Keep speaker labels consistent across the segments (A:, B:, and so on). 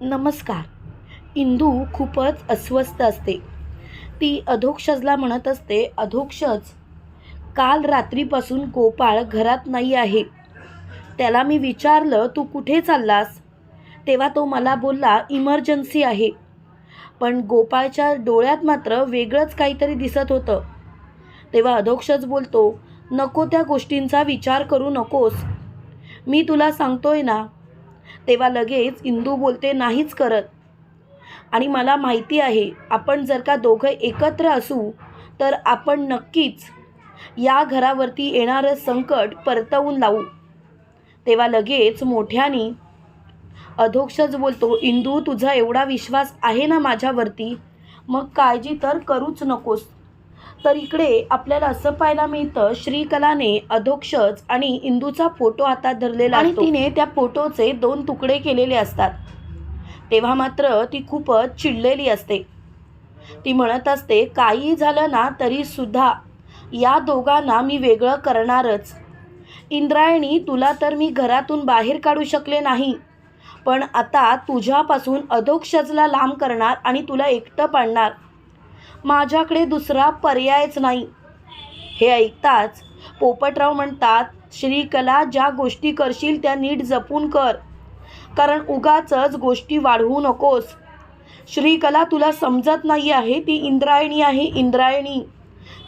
A: नमस्कार. इंदू खूपच अस्वस्थ असते. ती अधोक्षजला म्हणत असते अधोक्षज काल रात्रीपासून गोपाळ घरात नाही आहे. त्याला मी विचारलं तू कुठे चाललास? तेव्हा तो मला बोलला इमर्जन्सी आहे. पण गोपाळच्या डोळ्यात मात्र वेगळंच काहीतरी दिसत होतं. तेव्हा अधोक्षज बोलतो नको त्या गोष्टींचा विचार करू नकोस. मी तुला सांगतोय ना तेव्हा लगेच इंदू बोलते नाहीच करत. आणि मला माहिती आहे आपण जर का दोघं एकत्र असू तर आपण नक्कीच या घरावरती येणारं संकट परतवून लावू. तेव्हा लगेच मोठ्याने अधोक्षच बोलतो इंदू तुझा एवढा विश्वास आहे ना माझ्यावरती? मग काळजी तर करूच नकोस. तर इकडे आपल्याला असं पाहायला मिळतं श्रीकलाने अधोक्षज आणि इंदूचा फोटो हातात धरलेला आणि तिने त्या फोटोचे दोन तुकडे केलेले असतात. तेव्हा मात्र ती खूपच चिडलेली असते. ती म्हणत असते काही झालं ना तरी सुद्धा या दोघांना मी वेगळं करणारच. इंद्रायणी तुला तर मी घरातून बाहेर काढू शकले नाही. पण आता तुझ्यापासून अधोक्षजला लांब करणार आणि तुला एकटं पाडणार. माझ्याकडे दुसरा पर्यायच नाही. हे ऐकताच पोपटराव म्हणतात श्रीकला ज्या गोष्टी करशील त्या नीट जपून कर. कारण उगाचच गोष्टी वाढवू नकोस. श्रीकला तुला समजत नाही आहे ती इंद्रायणी आहे इंद्रायणी.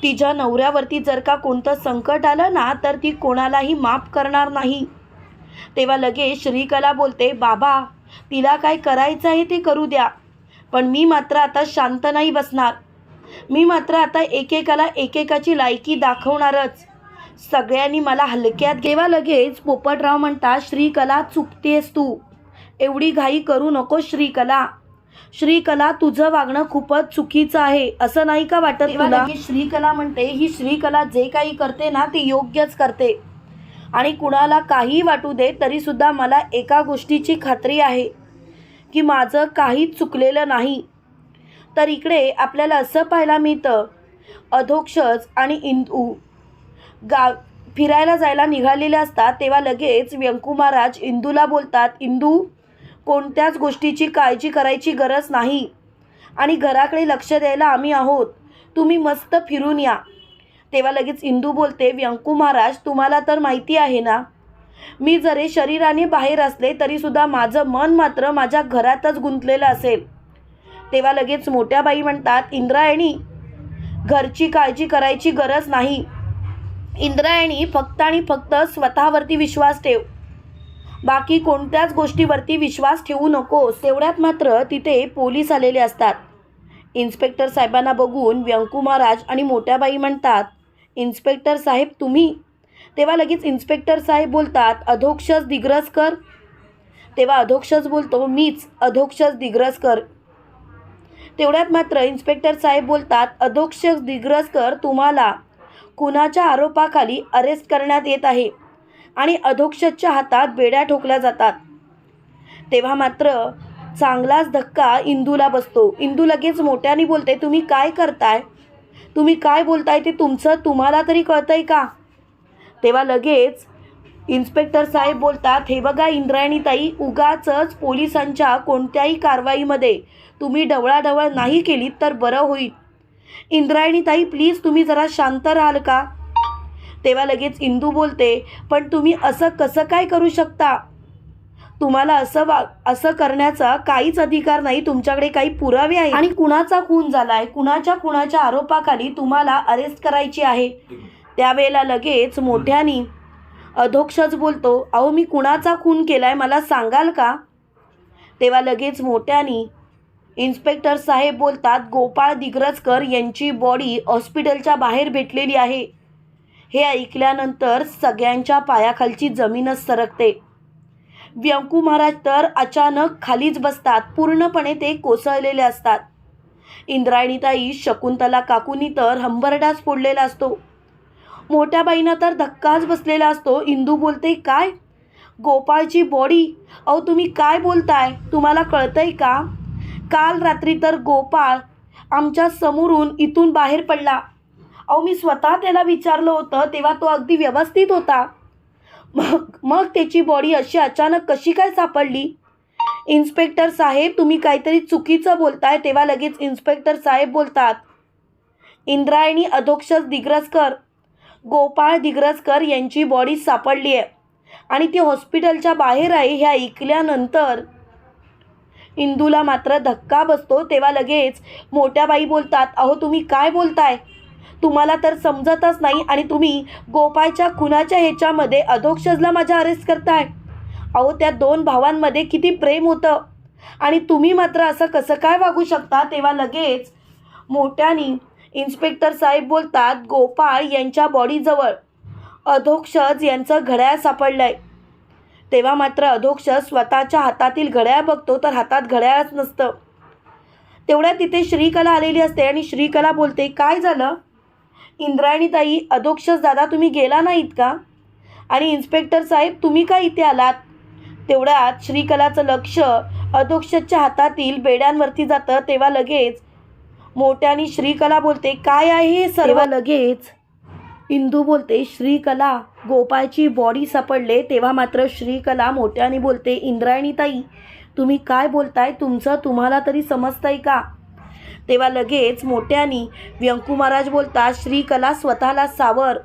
A: तिच्या नवऱ्यावरती जर का कोणतं संकट आलं ना तर ती कोणालाही माफ करणार नाही. तेव्हा लगेच श्रीकला बोलते बाबा तिला काय करायचं आहे ते करू द्या. पण मी मात्र आता शांत नाही बसणार. मी मात्र आता एकेकाला एकेकाची लायकी दाखवणारच. सगळ्यांनी मला हलक्यात घेवा लगेच पोपटराव म्हणतात श्रीकला चुकतेस तू. एवढी घाई करू नको श्रीकला. श्रीकला तुझं वागणं खूपच चुकीचं आहे असं नाही का वाटत तुला? श्रीकला म्हणते ही श्रीकला जे काही करते ना ते योग्यच करते. आणि कुणाला काही वाटू दे तरीसुद्धा मला एका गोष्टीची खात्री आहे की माझं काहीच चुकलेलं नाही. तर इकडे आपल्याला असं पाहायला मिळतं. अधोक्षज आणि इंदू गा फिरायला जायला निघालेले असतात तेव्हा लगेच व्यंकू महाराज इंदूला बोलतात इंदू कोणत्याच गोष्टीची काळजी करायची गरज नाही. आणि घराकडे लक्ष द्यायला आम्ही आहोत. तुम्ही मस्त फिरून या. तेव्हा लगेच इंदू बोलते व्यंकू महाराज तुम्हाला तर माहिती आहे ना मी जरी शरीराने बाहेर असले तरीसुद्धा माझं मन मात्र माझ्या घरातच गुंतलेलं असेल. तेव्हा लगेच मोठ्या बाई म्हणतात इंद्रायणी घरची काळजी करायची गरज नाही. इंद्रायणी फक्त आणि फक्त स्वतःवरती विश्वास ठेव. बाकी कोणत्याच गोष्टीवरती विश्वास ठेवू नकोस. तेवढ्यात मात्र तिथे पोलीस आलेले असतात. इन्स्पेक्टर साहेबांना बघून व्यंकू महाराज आणि मोठ्या बाई म्हणतात इन्स्पेक्टर साहेब तुम्ही? तेव्हा लगेच इन्स्पेक्टर साहेब बोलतात अधोक्षज दिग्रजकर तेव्हा अधोक्षज बोलतो मीच अधोक्षज दिग्रजकर तेवढ्यात मात्र इन्स्पेक्टर साहेब बोलतात अधोक्षज दिग्रजकर तुम्हाला कुणाच्या आरोपाखाली अरेस्ट करण्यात येत आहे आणि अधोक्षजच्या हातात बेड्या ठोकल्या जातात. तेव्हा मात्र चांगलाच धक्का इंदूला बसतो. इंदू लगेच मोठ्याने बोलते तुम्ही काय करताय? तुम्ही काय बोलताय? ते तुमचं तुम्हाला तरी कळतंय का? तेव्हा लगेच इन्स्पेक्टर साहेब बोलतात हे बघा इंद्रायणीताई उगाचच पोलिसांच्या कोणत्याही कारवाईमध्ये तुम्ही ढवळाढवळ नाही केली तर बरं होईल. इंद्रायणीताई प्लीज तुम्ही जरा शांत राहाल का? तेव्हा लगेच इंदू बोलते पण तुम्ही असं कसं काय करू शकता? तुम्हाला असं वा असं करण्याचा काहीच अधिकार नाही तुमच्याकडे काही पुरावे आहे आणि कुणाचा खून झालाय? कुणाच्या कुणाच्या आरोपाखाली तुम्हाला अरेस्ट करायची आहे? त्यावेळेला लगेच मोठ्यानी अधोक्षच बोलतो अहो मी कुणाचा खून केला आहे मला सांगाल का? तेव्हा लगेच मोठ्यानी इन्स्पेक्टर साहेब बोलतात गोपाळ दिग्रजकर यांची बॉडी हॉस्पिटलच्या बाहेर भेटलेली आहे. हे ऐकल्यानंतर सगळ्यांच्या पायाखालची जमीनच सरकते. व्यंकू महाराज तर अचानक खालीच बसतात पूर्णपणे ते कोसळलेले असतात. इंद्रायणीताई शकुंतला काकूनी तर हंबरडाच फोडलेला असतो. मोठ्याबाईंना तर धक्काच बसलेला असतो. इंदू बोलते काय? गोपाळची बॉडी? अहो तुम्ही काय बोलताय? तुम्हाला कळतंय का? काल रात्री तर गोपाळ आमच्या समोरून इथून बाहेर पडला. अहो मी स्वतः त्याला विचारलं होतं तेव्हा तो अगदी व्यवस्थित होता. मग मग त्याची बॉडी अशी अचानक कशी काय सापडली? इन्स्पेक्टर साहेब तुम्ही काहीतरी चुकीचं बोलताय तेव्हा लगेच इन्स्पेक्टर साहेब बोलतात. इंद्रायणी अधोक्षस दिग्रजकर गोपाळ दिग्रजकर यांची बॉडी सापडली आहे. आणि ती हॉस्पिटलच्या बाहेर आहे हे ऐकल्यानंतर इंदूला मात्र धक्का बसतो तेव्हा लगेच मोठ्या बाई बोलतात अहो तुम्ही काय बोलताय? तुम्हाला तर समजतच नाही आणि तुम्ही गोपाळच्या खुनाच्या ह्याच्यामध्ये अधोक्षजला माझ्या अरेस्ट करताय. अहो त्या दोन भावांमध्ये किती प्रेम होतं. आणि तुम्ही मात्र असं कसं काय वागू शकता? तेव्हा लगेच मोठ्यानी इन्स्पेक्टर साहेब बोलतात गोपाळ यांच्या बॉडीजवळ अधोक्षज यांचं घड्याळ सापडलंय. तेव्हा मात्र अधोक्षज स्वतःच्या हातातील घड्याळ बघतो तर हातात घड्याळच नसतं. तेवढ्या तिथे श्रीकला आलेली असते आणि श्रीकला बोलते काय झालं? इंद्रायणीताई अधोक्षज दादा तुम्ही गेला नाहीत का? आणि इन्स्पेक्टर साहेब तुम्ही का इथे आलात? तेवढ्यात श्रीकलाचं लक्ष अधोक्षजच्या हातातील बेड्यांवरती जातं तेव्हा लगेच मोठ्याने श्रीकला बोलते काय आहे हे सर्व? लगेच इंदू बोलते श्रीकला गोपाळची बॉडी सापडले. तेव्हा मात्र श्रीकला मोठ्याने बोलते इंद्रायणीताई तुम्ही काय बोलताय? तुमचं तुम्हाला तरी समजतंय का? तेव्हा लगेच मोठ्यानी व्यंकू महाराज बोलतात श्रीकला स्वतःला सावर.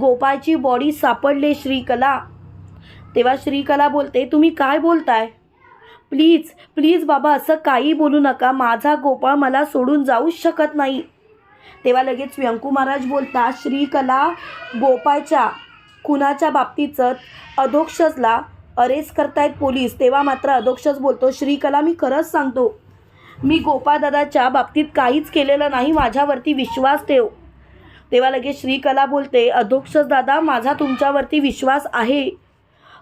A: गोपाळची बॉडी सापडले श्रीकला. तेव्हा श्रीकला बोलते तुम्ही काय बोलताय? प्लीज प्लीज बाबा असं काही बोलू नका. माझा गोपाळ मला सोडून जाऊच शकत नाही. तेव्हा लगेच व्यंकू महाराज बोलतात श्रीकला गोपाळच्या खुनाच्या बाबतीचं अधोक्षजला अरेस्ट करतायत पोलीस? तेव्हा मात्र अधोक्षज बोलतो श्रीकला मी खरंच सांगतो मी गोपाळदादाच्या बाबतीत काहीच केलेलं नाही. माझ्यावरती विश्वास ठेव. तेव्हा लगेच श्रीकला बोलते अधोक्षज दादा माझा तुमच्यावरती विश्वास आहे.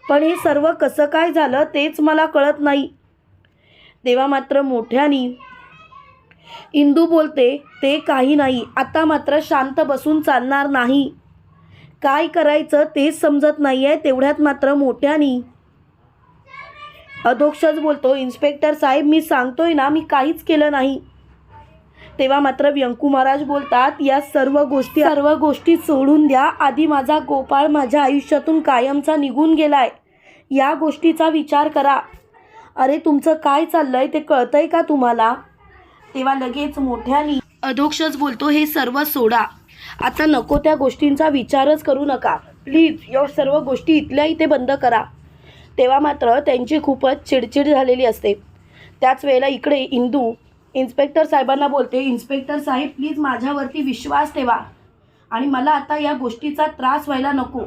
A: पण हे सर्व कसं काय झालं तेच मला कळत नाही. तेव्हा मात्र मोठ्यानी इंदू बोलते ते काही नाही. आता मात्र शांत बसून चालणार नाही. काय करायचं तेच समजत नाही आहे तेवढ्यात मात्र मोठ्यानी अधोक्षच बोलतो इन्स्पेक्टर साहेब मी सांगतोय ना मी काहीच केलं नाही. तेव्हा मात्र व्यंकू महाराज बोलतात या सर्व गोष्टी सर्व गोष्टी सोडून द्या. आधी माझा गोपाळ माझ्या आयुष्यातून कायमचा निघून गेलाय. या गोष्टीचा विचार करा. अरे तुमचं काय चाललंय? ते कळतंय का तुम्हाला? तेव्हा लगेच मोठ्यानी अधोक्षच बोलतो हे सर्व सोडा. आता नको त्या गोष्टींचा विचारच करू नका. प्लीज या सर्व गोष्टी इथल्या इथे बंद करा. तेव्हा मात्र त्यांची खूपच चिडचिड झालेली असते. त्याच वेळेला इकडे इंदू इन्स्पेक्टर साहेबांना बोलते इन्स्पेक्टर साहेब प्लीज माझ्यावरती विश्वास ठेवा आणि मला आता या गोष्टीचा त्रास व्हायला नको.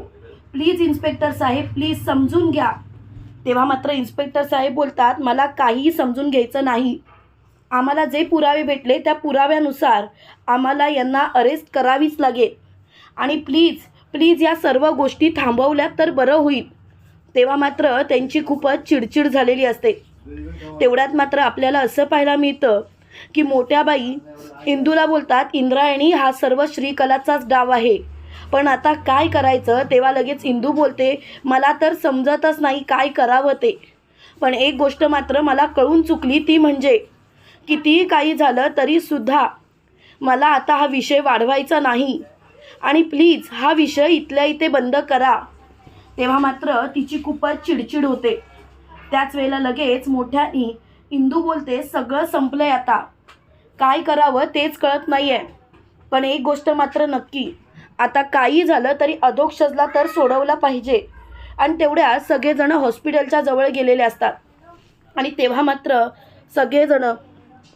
A: प्लीज इन्स्पेक्टर साहेब प्लीज समजून घ्या. तेव्हा मात्र इन्स्पेक्टर साहेब बोलतात मला काहीही समजून घ्यायचं नाही. आम्हाला जे पुरावे भेटले त्या पुराव्यानुसार आम्हाला यांना अरेस्ट करावीच लागेल. आणि प्लीज प्लीज या सर्व गोष्टी थांबवल्या तर बरं होईल. तेव्हा मात्र त्यांची खूपच चिडचिड झालेली असते. तेवढ्यात मात्र आपल्याला असं पाहायला मिळतं की मोठ्या बाई इंदूला बोलतात इंद्रायणी हा सर्व श्रीकलाचाच डाव आहे. पण आता काय करायचं? तेव्हा लगेच इंदू बोलते मला तर समजतच नाही काय करावं ते. पण एक गोष्ट मात्र मला कळून चुकली ती म्हणजे कितीही काही झालं तरीसुद्धा मला आता हा विषय वाढवायचा नाही. आणि प्लीज हा विषय इथल्या इथे बंद करा. तेव्हा मात्र तिची खूपच चिडचिड होते. त्याच वेळेला लगेच मोठ्यानी इंदू बोलते सगळं संपलंय आता. काय करावं तेच कळत नाही आहे पण एक गोष्ट मात्र नक्की. आता काही झालं तरी अधोक्षजला तर सोडवला पाहिजे. आणि तेवढ्या सगळेजण हॉस्पिटलच्या जवळ गेलेले असतात. आणि तेव्हा मात्र सगळेजण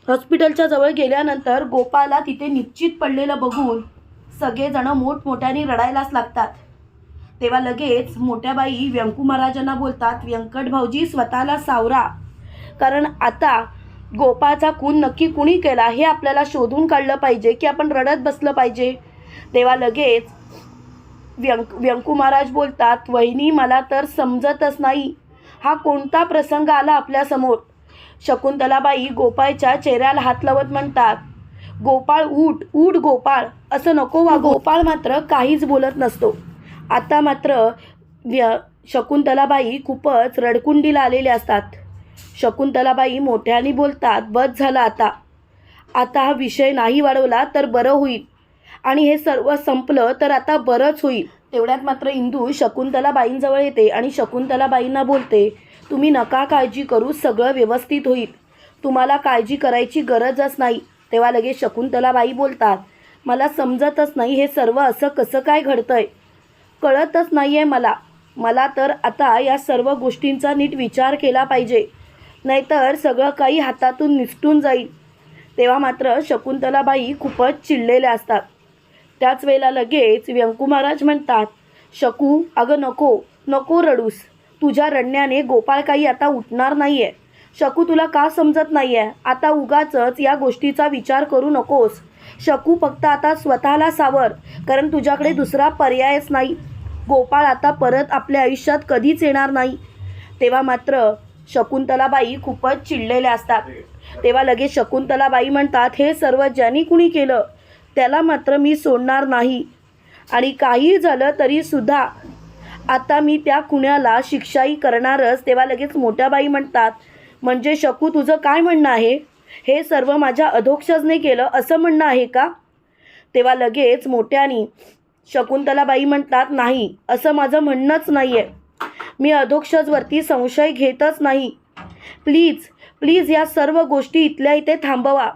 A: हॉस्पिटलच्या जवळ गेल्यानंतर गोपाला तिथे निश्चित पडलेलं बघून सगळेजण मोठमोठ्याने रडायलाच लागतात. तेव्हा लगेच मोठ्या बाई व्यंकू महाराजांना बोलतात व्यंकट भाऊजी स्वतःला सावरा. कारण आता गोपाळचा खून नक्की कुणी केला हे आपल्याला शोधून काढलं पाहिजे की आपण रडत बसलं पाहिजे. तेव्हा लगेच व्यंक व्यंकू महाराज बोलतात वहिनी मला तर समजतच नाही. हा कोणता प्रसंग आला आपल्यासमोर शकुंतलाबाई गोपाळच्या चेहऱ्याला हात लावत म्हणतात गोपाळ उठ उठ गोपाळ असं नको वा गोपाळ मात्र काहीच बोलत नसतो. आता मात्र व्य शकुंतलाबाई खूपच रडकुंडीला आलेले असतात. शकुंतलाबाई मोठ्याने बोलतात बस झाला आता. आता हा विषय नाही वाढवला तर बरं होईल. आणि हे सर्व संपलं तर आता बरंच होईल. तेवढ्यात मात्र इंदू शकुंतलाबाईंजवळ येते आणि शकुंतलाबाईंना बोलते तुम्ही नका काळजी करू सगळं व्यवस्थित होईल. तुम्हाला काळजी करायची गरजच नाही. तेव्हा लगेच शकुंतलाबाई बोलतात मला समजतच नाही हे सर्व असं कसं काय घडतंय. कळतच नाही आहे मला. मला तर आता या सर्व गोष्टींचा नीट विचार केला पाहिजे. नाहीतर सगळं काही हातातून निसटून जाईल. तेव्हा मात्र शकुंतलाबाई खूपच चिडलेल्या असतात. त्याच वेळेला लगेच व्यंकू महाराज म्हणतात शकू अगं नको नको रडूस. तुझ्या रडण्याने गोपाळ काही आता उठणार नाही आहे शकू तुला का समजत नाही आहे आता उगाचच या गोष्टीचा विचार करू नकोस. शकू फक्त आता स्वतःला सावर कारण तुझ्याकडे दुसरा पर्यायच नाही. गोपाळ आता परत आपल्या आयुष्यात कधीच येणार नाही. तेव्हा मात्र शकुंतलाबाई खूपच चिडलेल्या असतात. तेव्हा लगेच शकुंतलाबाई म्हणतात हे सर्व ज्यांनी कुणी केलं त्याला मात्र मी सोडणार नाही. आणि काही झालं तरी सुद्धा आता मी त्या कुण्याला शिक्षाही करणारच. तेव्हा लगेच मोठ्या बाई म्हणतात म्हणजे शकू तुझं काय म्हणणं आहे? हे सर्व माझ्या अधोक्षजने केलं असं म्हणणं आहे का? तेव्हा लगेच मोठ्यानी शकुंतलाबाई म्हणतात नाही असं माझं म्हणणंच नाही आहे मी अधोक्षजवरती संशय घेतच नाही. प्लीज प्लीज या सर्व गोष्टी इथल्या इथे थांबवा.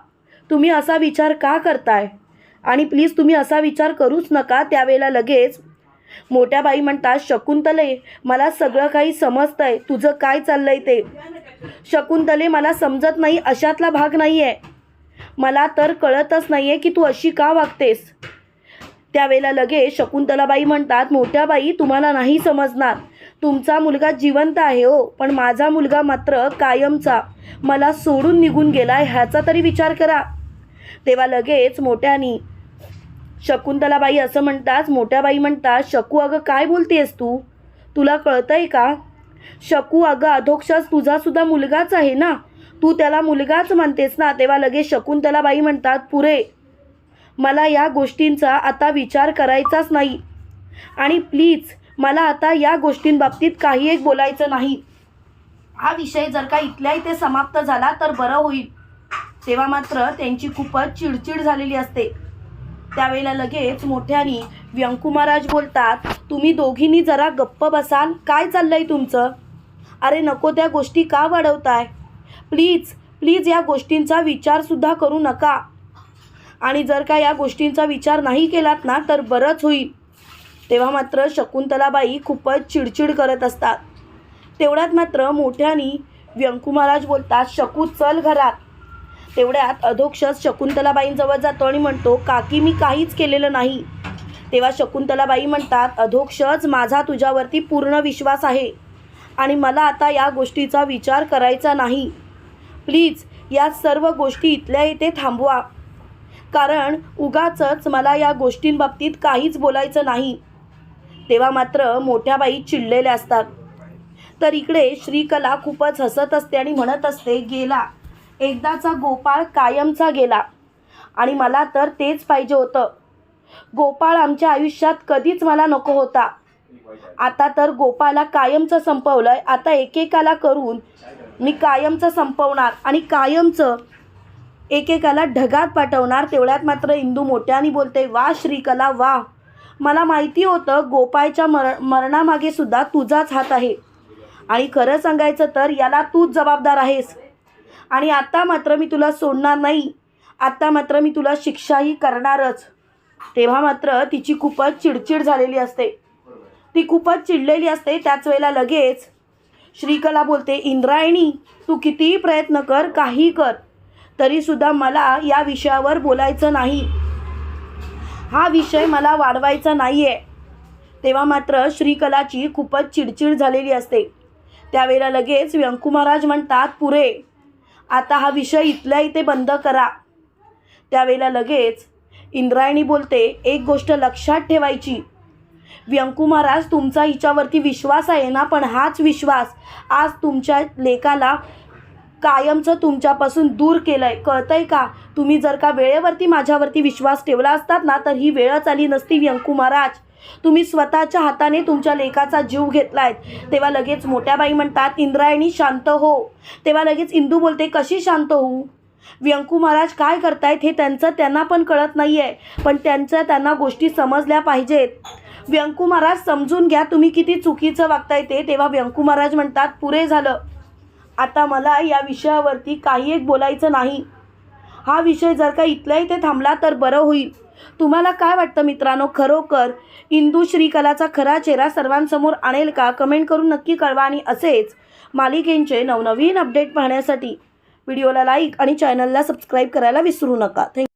A: तुम्ही असा विचार का करताय? आणि प्लीज तुम्ही असा विचार करूच नका त्यावेळेला लगेच. मोठ्या बाई म्हणतात शकुंतले मला सगळं काही समजतंय. तुझं काय चाललंय ते? शकुंतले मला समजत नाही अशातला भाग नाही आहे मला तर कळतच नाही आहे की तू अशी का वागतेस. त्यावेळेला लगेच शकुंतलाबाई म्हणतात मोठ्या बाई तुम्हाला नाही समजणार. तुमचा मुलगा जिवंत आहे हो पण माझा मुलगा मात्र कायमचा. मला सोडून निघून गेला ह्याचा तरी विचार करा. तेव्हा लगेच मोठ्यानी शकुंतलाबाई असं म्हणतात मोठ्याबाई म्हणतात शकू अगं काय बोलतेस तू? तुला कळतंय का? शकू अगं अधोक्षास तुझासुद्धा मुलगाच आहे ना? तू त्याला मुलगाच म्हणतेस ना? तेव्हा लगेच शकुंतलाबाई म्हणतात पुरे मला या गोष्टींचा आता विचार करायचाच नाही. आणि प्लीज मला आता या गोष्टींबाबतीत काही एक बोलायचं नाही. हा विषय जर का इथल्या इथे समाप्त झाला तर बरं होईल. तेव्हा मात्र त्यांची खूपच चिडचिड झालेली असते. त्यावेळेला लगेच मोठ्यानी व्यंकू महाराज बोलतात तुम्ही दोघींनी जरा गप्प बसाल. काय चाललंय तुमचं? अरे नको त्या गोष्टी का वाढवताय? प्लीज प्लीज या गोष्टींचा विचारसुद्धा करू नका. आणि जर का या गोष्टींचा विचार नाही केलात ना तर बरंच होईल. तेव्हा मात्र शकुंतलाबाई खूपच चिडचिड करत असतात. तेवढ्यात मात्र मोठ्यानी व्यंकू महाराज बोलतात शकू चल घरात. तेवढ्यात अधोक्षस शकुंतलाबाईंजवळ जातो आणि म्हणतो काकी मी काहीच केलेलं नाही. तेव्हा शकुंतलाबाई म्हणतात अधोक्षच माझा तुझ्यावरती पूर्ण विश्वास आहे आणि मला आता या गोष्टीचा विचार करायचा नाही. प्लीज या सर्व गोष्टी इथल्या इथे थांबवा. कारण उगाचच मला या गोष्टींबाबतीत काहीच बोलायचं नाही. तेव्हा मात्र मोठ्या बाई चिडलेल्या असतात. तर इकडे श्रीकला खूपच हसत असते आणि म्हणत असते गेला. एकदाचा गोपाळ कायमचा गेला. आणि मला तर तेच पाहिजे होतं. गोपाळ आमच्या आयुष्यात कधीच मला नको होता. आता तर गोपाला कायमचं संपवलंय. आता एकेकाला करून मी कायमचं संपवणार आणि कायमचं एकेकाला ढगात पाठवणार. तेवढ्यात मात्र इंदू मोठ्याने बोलते वा श्रीकला वा. मला माहिती होतं गोपाळच्या मर मरणामागे सुद्धा तुझाच हात आहे. आणि खरं सांगायचं तर याला तूच जबाबदार आहेस. आणि आत्ता मात्र मी तुला सोडणार नाही. आत्ता मात्र मी तुला शिक्षाही करणारच. तेव्हा मात्र तिची खूपच चिडचिड झालेली असते. ती खूपच चिडलेली असते त्याच वेळेला लगेच श्रीकला बोलते इंद्रायणी तू कितीही प्रयत्न कर काही कर. तरीसुद्धा मला या विषयावर बोलायचं नाही. हा विषय मला वाढवायचा नाही आहे तेव्हा मात्र श्रीकलाची खूपच चिडचिड झालेली असते. त्यावेळेला लगेच व्यंकू महाराज म्हणतात पुरे आता हा विषय इथल्या इथे बंद करा. त्यावेळेला लगेच इंद्रायणी बोलते एक गोष्ट लक्षात ठेवायची. व्यंकू महाराज तुमचा हिच्यावरती विश्वास आहे ना? पण हाच विश्वास आज तुमच्या लेकाला कायमचं तुमच्यापासून दूर केलं आहे कळतंय का? तुम्ही जर का वेळेवरती माझ्यावरती विश्वास ठेवला असतात ना तर ही वेळच आली नसती व्यंकू महाराज. तुम्ही स्वतःच्या हाताने तुमच्या लेखाचा जीव घेतलाय तेव्हा लगेच मोठ्या बाई म्हणतात इंद्रायणी शांत हो. तेव्हा लगेच इंदू बोलते कशी शांत होऊ? व्यंकू महाराज काय करतायत हे त्यांचं त्यांना पण कळत नाही आहे पण त्यांच्या त्यांना गोष्टी समजल्या पाहिजेत. व्यंकू महाराज समजून घ्या तुम्ही किती चुकीचं वागताय ते. तेव्हा व्यंकू महाराज म्हणतात पुरे झालं. आता मला या विषयावरती काही एक बोलायचं नाही. हा विषय जर का इथल्या इथे थांबला तर बरं होईल. तुम्हाला काय वाटतं मित्रांनो? खरोखर इंदू श्रीकलाचा खरा चेहरा सर्वांसमोर आणेल का? कमेंट करून नक्की कळवा आणि असेच मालिकेंचे नवनवीन अपडेट पाहण्यासाठी व्हिडिओला लाईक आणि चॅनलला सबस्क्राईब करायला विसरू नका. थँक